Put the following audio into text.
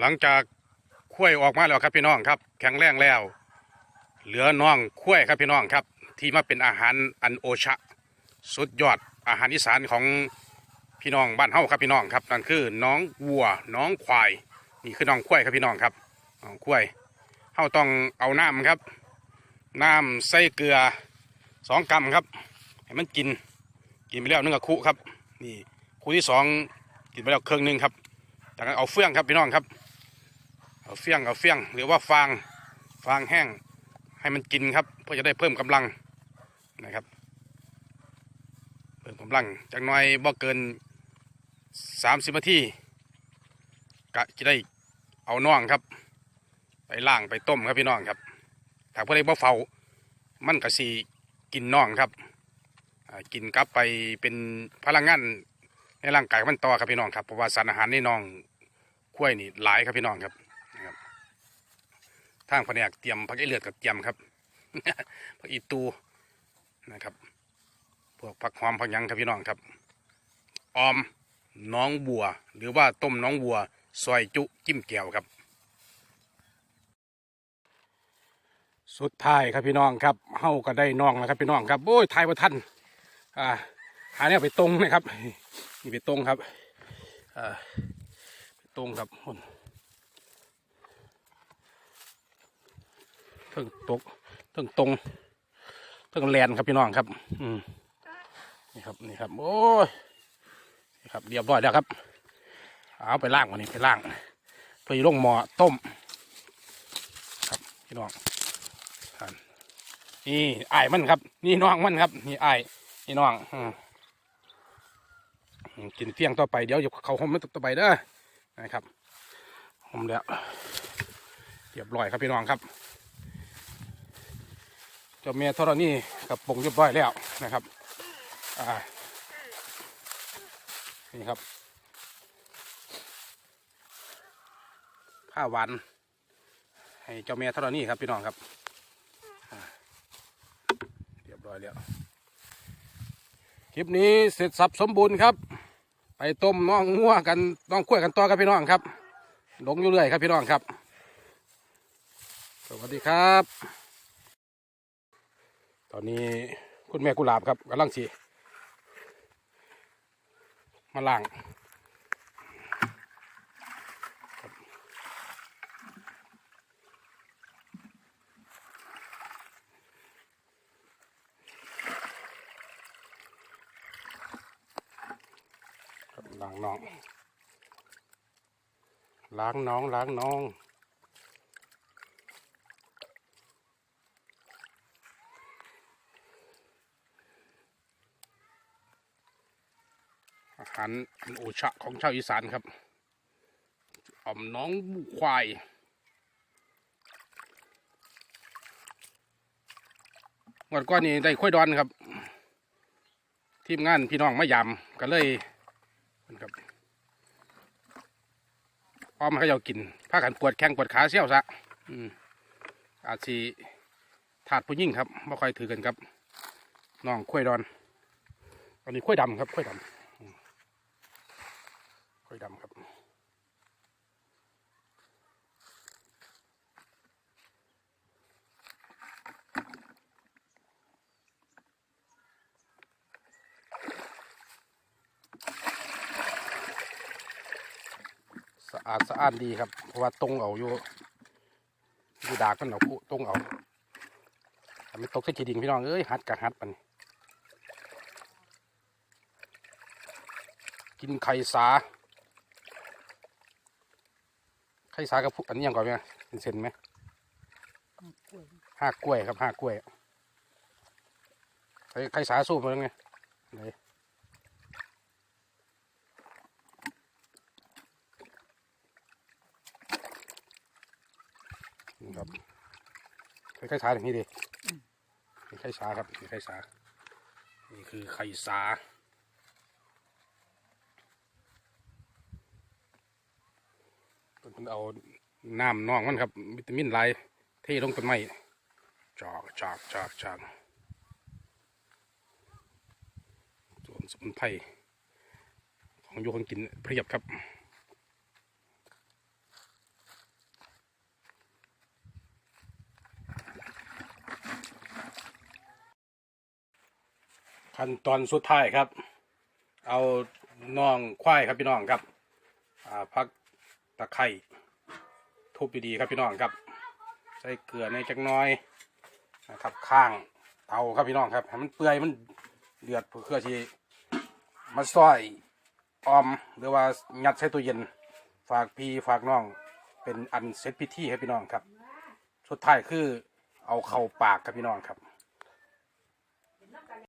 หลังจากคุ้ยออกมาแล้วครับพี่น้องครับ แข็งแรงแล้ว เหลือน้องคุ้ยครับพี่น้องครับ ที่มาเป็นอาหารอันโอชะ สุดยอดอาหารอีสานของพี่น้องบ้านเฮาครับพี่น้องครับนั่นคือน้องวัวน้องควายนี่คือน้องคุ้ยครับพี่น้องครับน้องคุ้ยเฮาต้องเอาน้ำครับน้ำใส่เกลือสองกรัมครับให้มันกินกินไปแล้วหนึ่งกับคุครับนี่คุที่สองกินไปแล้วเครึ่งหนึ่งครับจากนั้นเอาเฟื่องครับพี่น้องครับ เอาเฟื่องเอาเฟื่องหรือว่าฟางฟางแห้งให้มันกินครับ เพื่อจะได้เพิ่มกำลังนะครับ เพิ่มกำลังจากน้อยบ่เกินสามสิบนาทีกะจะได้เอาน่องครับ ไปล่างไปต้มครับพี่น้องครับถ้าเพื่อได้บ่เฝ้ามันก็สีกินน่องครับกินกลับไปเป็นพลังงานในร่างกายมันต่อครับพี่น้องครับเพราะว่าสารอาหารในน่องกล้วยนี่หลายครับพี่น้องครับ ทางแผนกเตรียมผักไอเลือดกับเตรียมครับผักอีตูนะครับ พวกผักหอมผักยังครับพี่น้องครับ ออมน้องบัว หรือว่าต้มน้องบัวซอยจุจิ้มแก้วครับ สุดท้ายครับพี่น้องครับเฮาก็ได้น้องแล้วครับพี่น้องครับโอ้ยทายว่าท่านอ่าหาเนี่ยไปตรงนะครับนี่ไปตรงครับอ่าไปตรงครับคน เพิ่งตกเพิ่งตรงเพิ่งแลนครับพี่น้องครับ อืมนี่ครับนี่ครับ โอ้ยนี่ครับเรียบร้อยแล้วครับ เอาไปล่างวันนี้ไปล่างเพื่อลงหม้อต้ม ครับพี่น้องนี่ไอ้มันครับ นี่น้องมันครับ นี่ไอ้นี่น้องอืมกินเที่ยงต่อไปเดี๋ยวเขาหอมมันต่อไปเด้อนะครับหอมแล้วเรียบร้อยครับพี่น้องครับ จ้าเมียทรนี่กับปงเรียบร้อยแล้วนะครับนี่ครับผ้าหวานให้เจ้าเมียทรนี่ครับพี่น้องครับเรียบร้อยแล้วคลิปนี้เสร็จสับสมบูรณ์ครับ ไปต้มน้องงัวกันน้องกล้วยกันต่อครับพี่น้องครับลงอยู่เรื่อยครับพี่น้องครับ สวัสดีครับ ตอนนี้คุณแม่กุหลาบครับกำลังสีมาล่างล้างน้อง ล้างน้องล้างน้อง อาหารอันโอชะของชาวอีสานครับอ่อมน้องบุควายวันก่อนนี้ได้ค่อยดอนครับ ทีมงานพี่น้องมายำก็เลยนครับพร้อมให้เรากินพากันปวดแข้งปวดขาเสี้ยวซะอืมอาจสีถาดผู้ยิ่งครับไม่ค่อยถือกันครับน้องค่อยดอน อันนี้ค่อยดำครับค่อยดำ ค่อยดำครับ สะอาดสะอาดดีครับ เพราะว่าตรงเอาอยู่อยู่ดากมันเอาตรงเอาทำให้ตกเส้นขีดินพี่น้อง เอ้ย หัดกับหัดมันกินไข่สา ข่สากับพวกอันนี้ยังก่อนไหมเป็นเส้นไหมห้ากล้วยครับห้ากล้วยไข่ไข่สาสู้มาแล้วไงไหนนี่ครับไข่ไข่สาอย่างนี้ดินี่ไข่สาครับนี่ไข่สานี่คือไข่สาันเอาน้ำน่องมันครับ วิตามินไลายเทลงต้นไม้จอกจอกจอกจอกส่วนสมุนไพรของโยคงกินเพียบครับขั้นตอนสุดท้ายครับ เอาน่องควายครับพี่น้องครับพัก ตะไคร่ทุบดีๆครับพี่น้องครับ ใส่เกลือในจักน้อยนะครับ ข้างเตาครับพี่น้องครับให้มันเปื่อยมันเดือดเพื่อที่มาซอยออมหรือว่ายัดใส่ตู้เย็นฝากพี่ฝากน้องเป็นอันเสร็จพิธีครับพี่น้องครับ สุดท้ายคือเอาเข้าปากครับพี่น้องครับ